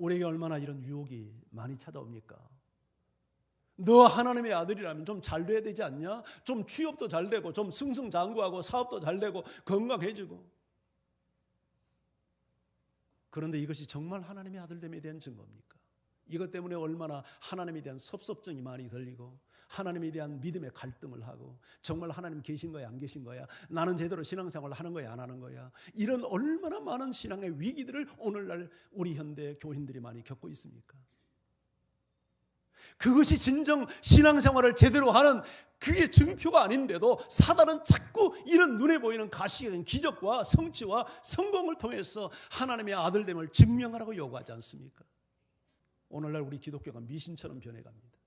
우리에게 얼마나 이런 유혹이 많이 찾아옵니까? 너 하나님의 아들이라면 좀 잘 돼야 되지 않냐? 좀 취업도 잘 되고, 좀 승승장구하고, 사업도 잘 되고, 건강해지고. 그런데 이것이 정말 하나님의 아들됨에 대한 증거입니까? 이것 때문에 얼마나 하나님에 대한 섭섭증이 많이 들리고, 하나님에 대한 믿음의 갈등을 하고, 정말 하나님 계신 거야, 안 계신 거야? 나는 제대로 신앙생활을 하는 거야, 안 하는 거야? 이런 얼마나 많은 신앙의 위기들을 오늘날 우리 현대 교인들이 많이 겪고 있습니까? 그것이 진정 신앙생활을 제대로 하는 그게 증표가 아닌데도 사단은 자꾸 이런 눈에 보이는 가시적인 기적과 성취와 성공을 통해서 하나님의 아들됨을 증명하라고 요구하지 않습니까? 오늘날 우리 기독교가 미신처럼 변해갑니다.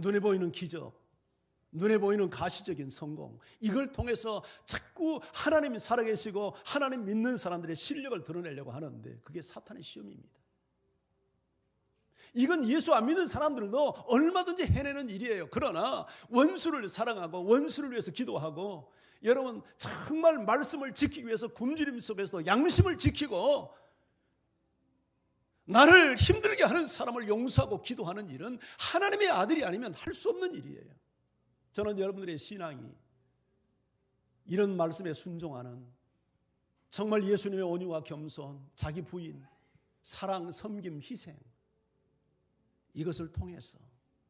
눈에 보이는 기적, 눈에 보이는 가시적인 성공, 이걸 통해서 자꾸 하나님이 살아계시고 하나님 믿는 사람들의 실력을 드러내려고 하는데 그게 사탄의 시험입니다. 이건 예수 안 믿는 사람들도 얼마든지 해내는 일이에요. 그러나 원수를 사랑하고 원수를 위해서 기도하고 여러분 정말 말씀을 지키기 위해서 굶주림 속에서 양심을 지키고 나를 힘들게 하는 사람을 용서하고 기도하는 일은 하나님의 아들이 아니면 할 수 없는 일이에요. 저는 여러분들의 신앙이 이런 말씀에 순종하는 정말 예수님의 온유와 겸손, 자기 부인, 사랑, 섬김, 희생 이것을 통해서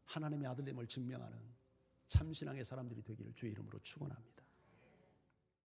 하나님의 아들됨을 증명하는 참신앙의 사람들이 되기를 주의 이름으로 축원합니다.